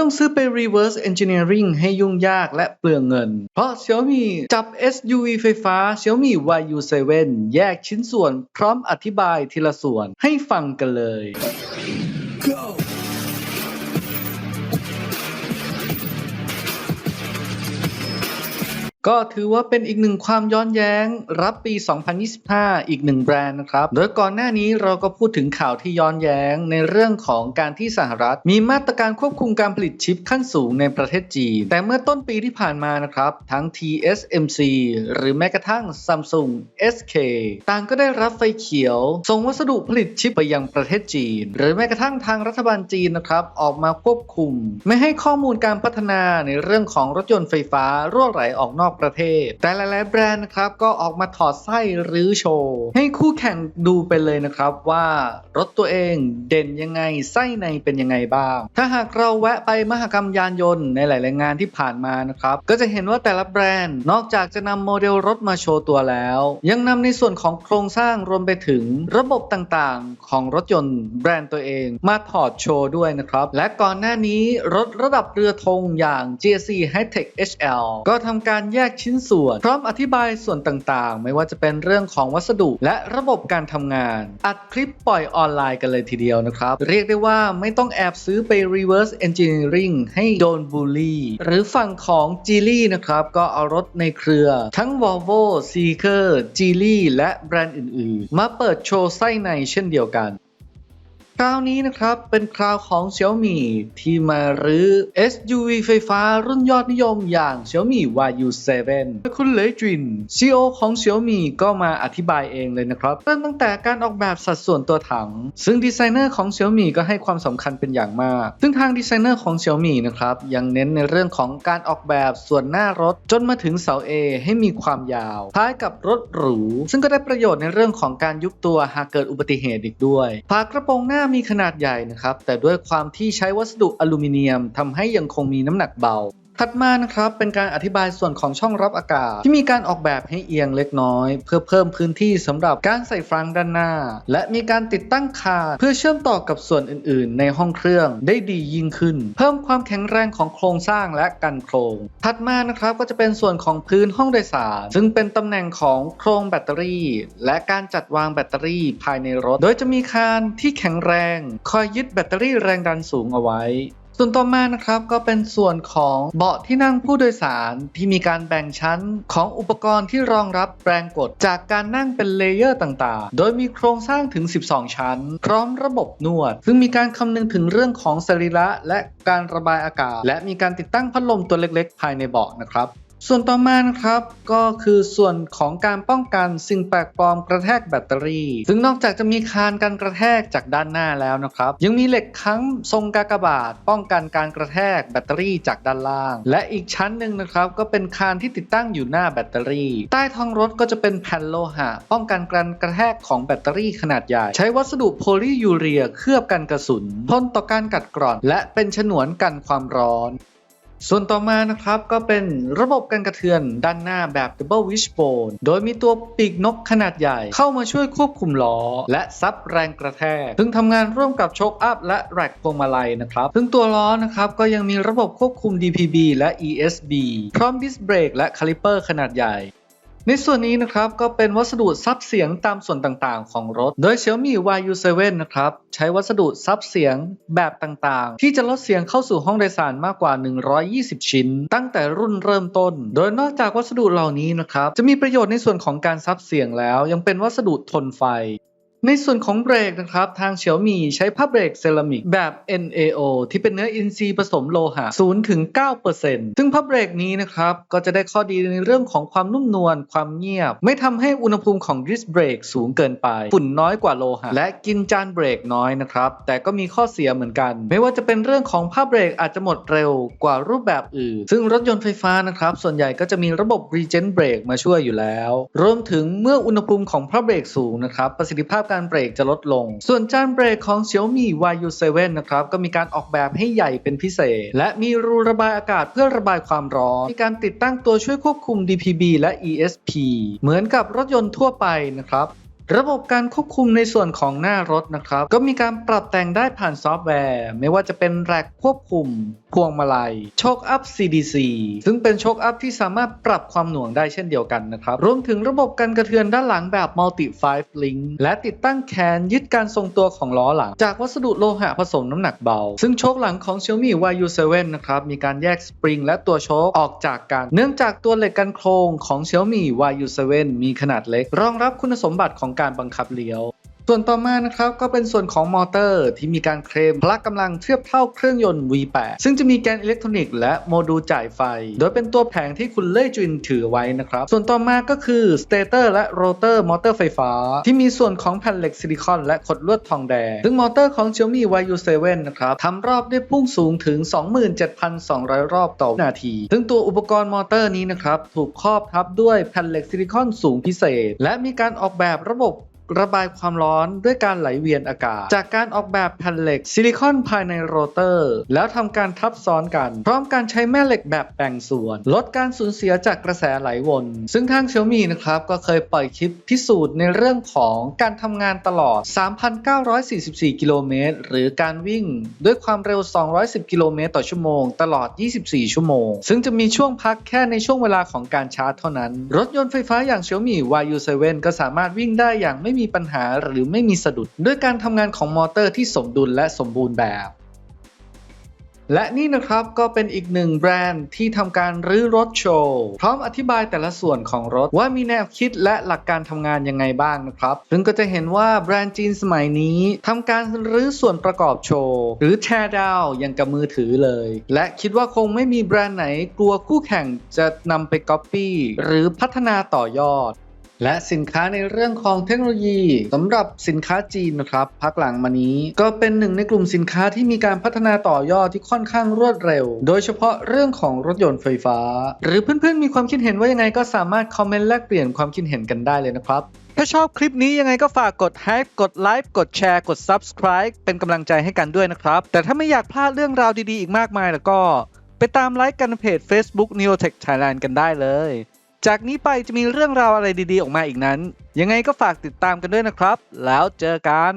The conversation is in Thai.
ต้องซื้อไป reverse engineering ให้ยุ่งยากและเปลืองเงิน เพราะ Xiaomi จับ SUV ไฟฟ้า Xiaomi YU7 แยกชิ้นส่วนพร้อมอธิบายทีละส่วนให้ฟังกันเลย ก็ถือว่าเป็นอีกหนึ่งความย้อนแย้ง รับปี 2025 อีกหนึ่งแบรนด์นะครับ โดยก่อนหน้านี้เราก็พูดถึงข่าวที่ย้อนแย้งในเรื่องของการที่สหรัฐ มีมาตรการควบคุมการผลิตชิปขั้นสูงในประเทศจีน แต่เมื่อต้นปีที่ผ่านมานะครับ ทั้ง TSMC หรือแม้กระทั่ง Samsung SK ต่างก็ได้รับไฟเขียว ส่งวัสดุผลิตชิปไปยังประเทศจีน หรือแม้กระทั่งทางรัฐบาลจีนนะครับออกมาควบคุม ไม่ให้ข้อมูลการพัฒนาในเรื่องของรถยนต์ไฟฟ้ารั่วไหลออกนอกประเทศ แต่หลายๆแบรนด์นะครับก็ออกมาถอดไส้หรือโชว์ ให้คู่แข่งดูไปเลยนะครับว่ารถตัวเองเด่นยังไงไส้ในเป็นยังไงบ้าง ถ้าหากเราแวะไปมหกรรมยานยนต์ในหลาย ๆ งานที่ผ่านมานะครับก็จะเห็นว่าแต่ละแบรนด์นอกจากจะนำโมเดลรถมาโชว์ตัวแล้ว ยังนำในส่วนของโครงสร้างรวมไปถึงระบบต่างๆ ของรถยนต์แบรนด์ตัวเองมาถอดโชว์ด้วยนะครับ และก่อนหน้านี้รถระดับเรือธงอย่าง GSC Hightech HL ก็ทำการแยกกชิ้นส่วน พร้อมอธิบายส่วนต่างๆ ไม่ว่าจะเป็นเรื่องของวัสดุและระบบการทำงาน อัดคลิปปล่อยออนไลน์กันเลยทีเดียวนะครับ เรียกได้ว่าไม่ต้องแอบซื้อไป reverse engineering ให้โดนบูลลี่ หรือฝั่งของ g e e l y นะครับก็เอารถในเครือ ทั้ง Volvo Seeker g e e l y และแบรนด์อื่นๆ มาเปิดโชว์ไส้ในเช่นเดียวกัน คราวนี้นะครับเป็นคราวของ Xiaomi ที่มารื้อ SUV ไฟฟ้ารุ่นยอดนิยมอย่าง Xiaomi YU7 คุณเหลยจิน CEO ของ Xiaomi ก็มาอธิบายเองเลยนะครับเริ่มตั้งแต่การออกแบบสัดส่วนตัวถัง ซึ่งดีไซเนอร์ของ Xiaomi ก็ให้ความสำคัญเป็นอย่างมาก ซึ่งทางดีไซเนอร์ของ Xiaomi นะครับยังเน้นในเรื่องของการออกแบบส่วนหน้ารถ จนมาถึงเสา A ให้มีความยาวคล้ายกับรถหรู ซึ่งก็ได้ประโยชน์ในเรื่องของการยุบตัวหากเกิดอุบัติเหตุอีกด้วยฝากระโปรงหน้ามีขนาดใหญ่นะครับ แต่ด้วยความที่ใช้วัสดุอลูมิเนียมทำให้ยังคงมีน้ำหนักเบา ถัดมานะครับเป็นการอธิบายส่วนของช่องรับอากาศ ที่มีการออกแบบให้เอียงเล็กน้อย เพื่อเพิ่มพื้นที่สำหรับการใส่ฟรังด้านหน้า และมีการติดตั้งคาเพื่อเชื่อมต่อกับส่วนอื่น ๆ ในห้องเครื่องได้ดียิ่งขึ้น เพิ่มความแข็งแรงของโครงสร้างและกันโครง ถัดมานะครับก็จะเป็นส่วนของพื้นห้องโดยสาร ซึ่งเป็นตำแหน่งของโครงแบตเตอรี่ และการจัดวางแบตเตอรี่ภายในรถ โดยจะมีคานที่แข็งแรง คอยยึดแบตเตอรี่แรงดันสูงเอาไว้ ส่วนต่อมานะครับก็เป็นส่วนของเบาะที่นั่งผู้โดยสารที่มีการแบ่งชั้นของอุปกรณ์ที่รองรับแรงกดจากการนั่งเป็นเลเยอร์ต่างๆ โดยมีโครงสร้างถึง 12 ชั้น พร้อมระบบนวด ซึ่งมีการคำนึงถึงเรื่องของสรีระและการระบายอากาศ และมีการติดตั้งพัดลมตัวเล็กๆ ภายในเบาะนะครับ ส่วนต่อมานะครับก็คือส่วนของการป้องกันสิ่งแปลกปลอมกระแทกแบตเตอรี่ ซึ่งนอกจากจะมีคานกันกระแทกจากด้านหน้าแล้วนะครับ ยังมีเหล็กค้ำทรงกากบาท ป้องกันการกระแทกแบตเตอรี่จากด้านล่าง และอีกชั้นหนึ่งนะครับก็เป็นคานที่ติดตั้งอยู่หน้าแบตเตอรี่ ใต้ท้องรถก็จะเป็นแผ่นโลหะ ป้องกันการกระแทกของแบตเตอรี่ขนาดใหญ่ ใช้วัสดุโพลียูเรียเคลือบกันกระสุนทนต่อการกัดกร่อน และเป็นฉนวนกันความร้อน ส่วนต่อมานะครับก็เป็นระบบการกระเทือนด้านหน้าแบบ Double Wishbone โดยมีตัวปีกนกขนาดใหญ่เข้ามาช่วยควบคุมล้อ และซับแรงกระแทก ซึ่งทำงานร่วมกับโชคอัพและแร็กพวงมาลัยนะครับ ซึ่งตัวล้อนะครับก็ยังมีระบบควบคุม DPB และ ESB พร้อมดิสเบรกและคาลิเปอร์ขนาดใหญ่ ในส่วนนี้นะครับก็เป็นวัสดุซับเสียงตามส่วนต่างๆ ของรถ โดย Xiaomi YU7 นะครับใช้วัสดุซับเสียงแบบต่างๆ ที่จะลดเสียงเข้าสู่ห้องโดยสารมากกว่า 120 ชิ้น ตั้งแต่รุ่นเริ่มต้น โดยนอกจากวัสดุเหล่านี้นะครับจะมีประโยชน์ในส่วนของการซับเสียงแล้ว ยังเป็นวัสดุทนไฟ ในส่วนของเบรกนะครับ ทาง Xiaomi ใช้ผ้าเบรกเซรามิกแบบ NAO ที่เป็นเนื้ออินทรีย์ผสมโลหะ0ถึง9%ซึ่งผ้าเบรกนี้นะครับ ก็จะได้ข้อดีในเรื่องของความนุ่มนวลความเงียบ ไม่ทำให้อุณหภูมิของดิสเบรกสูงเกินไป ฝุ่นน้อยกว่าโลหะ และกินจานเบรกน้อยนะครับ แต่ก็มีข้อเสียเหมือนกัน ไม่ว่าจะเป็นเรื่องของผ้าเบรกอาจจะหมดเร็วกว่ารูปแบบอื่น ซึ่งรถยนต์ไฟฟ้านะครับ ส่วนใหญ่ก็จะมีระบบ Regen Brake มาช่วยอยู่แล้ว รวมถึงเมื่ออุณหภูมิของผ้าเบรกสูงนะครับประสิทธิภาพการเบรกจะลดลง ส่วนจานเบรกของ Xiaomi YU7 นะครับ ก็มีการออกแบบให้ใหญ่เป็นพิเศษ และมีรูระบายอากาศเพื่อระบายความร้อน มีการติดตั้งตัวช่วยควบคุม DPB และ ESP เหมือนกับรถยนต์ทั่วไปนะครับ ระบบการควบคุมในส่วนของหน้ารถนะครับ ก็มีการปรับแต่งได้ผ่านซอฟต์แวร์ ไม่ว่าจะเป็นแรกควบคุม พวงมาลัย โชคอัพ CDC ซึ่งเป็นโชคอัพที่สามารถปรับความหน่วงได้เช่นเดียวกันนะครับ รวมถึงระบบกันกระเทือนด้านหลังแบบ Multi 5 Link และติดตั้งแขนยึดการทรงตัวของล้อหลัง จากวัสดุโลหะผสมน้ำหนักเบา ซึ่งโชคหลังของ Xiaomi YU7 นะครับมีการแยกสปริงและตัวโชคออกจากกัน เนื่องจากตัวเหล็กกันโครงของ Xiaomi YU7 มีขนาดเล็ก รองรับคุณสมบัติของการบังคับเลี้ยว ส่วนต่อมานะครับก็เป็นส่วนของมอเตอร์ที่มีการเคลมพละกำลังเทียบเท่าเครื่องยนต์ V8 ซึ่งจะมีแกนอิเล็กทรอนิกส์และโมดูลจ่ายไฟ โดยเป็นตัวแผงที่คุณเล่ยจุนถือไว้นะครับ ส่วนต่อมาก็คือสเตเตอร์และโรเตอร์มอเตอร์ไฟฟ้า ที่มีส่วนของแผ่นเหล็กซิลิคอนและขดลวดทองแดง ซึ่งมอเตอร์ของ Xiaomi YU7 นะครับทำรอบได้พุ่งสูงถึง 27,200 รอบต่อวินาที ซึ่งตัวอุปกรณ์มอเตอร์นี้นะครับถูกครอบทับด้วยแผ่นเหล็กซิลิคอนสูงพิเศษ และมีการออกแบบระบบ ระบายความร้อนด้วยการไหลเวียนอากาศ จากการออกแบบแผ่นเหล็กซิลิคอนภายในโรเตอร์ แล้วทำการทับซ้อนกัน พร้อมการใช้แม่เหล็กแบบแบ่งส่วน ลดการสูญเสียจากกระแสไหลวน ซึ่งทาง Xiaomi นะครับ ก็เคยปล่อยคลิปพิสูจน์ในเรื่องของการทำงานตลอด 3,944 กิโลเมตร หรือการวิ่งด้วยความเร็ว 210 กิโลเมตรต่อชั่วโมง ตลอด 24 ชั่วโมง ซึ่งจะมีช่วงพักแค่ในช่วงเวลาของการชาร์จเท่านั้น รถยนต์ไฟฟ้าอย่าง Xiaomi YU7 ก็สามารถวิ่งได้อย่างไม่มีปัญหาหรือไม่มีสะดุด ด้วยการทำงานของมอเตอร์ที่สมดุลและสมบูรณ์แบบ และนี่นะครับก็เป็นอีกหนึ่งแบรนด์ที่ทำการรื้อรถโชว์ พร้อมอธิบายแต่ละส่วนของรถว่ามีแนวคิดและหลักการทำงานยังไงบ้างนะครับ ซึ่งก็จะเห็นว่าแบรนด์จีนสมัยนี้ทำการรื้อส่วนประกอบโชว์ หรือแชร์ดาวอย่างกับมือถือเลย และคิดว่าคงไม่มีแบรนด์ไหนกลัวคู่แข่งจะนำไปก๊อปปี้หรือพัฒนาต่อยอด และสินค้าในเรื่องของเทคโนโลยีสำหรับสินค้าจีนนะครับพักหลังมานี้ก็เป็นหนึ่งในกลุ่มสินค้าที่มีการพัฒนาต่อยอดที่ค่อนข้างรวดเร็ว โดยเฉพาะเรื่องของรถยนต์ไฟฟ้า หรือเพื่อนๆมีความคิดเห็นว่ายังไงก็สามารถคอมเมนต์แลกเปลี่ยนความคิดเห็นกันได้เลยนะครับ ถ้าชอบคลิปนี้ยังไงก็ฝากกดไลค์กดไลค์กดแชร์กด Subscribe เป็นกำลังใจให้กันด้วยนะครับ แต่ถ้าไม่อยากพลาดเรื่องราวดีๆอีกมากมายแล้วก็ ไปตามไลค์กันเพจ Facebook Neotech Thailand กันได้เลย จากนี้ไปจะมีเรื่องราวอะไรดีๆออกมาอีกนั้น ยังไงก็ฝากติดตามกันด้วยนะครับ แล้วเจอกัน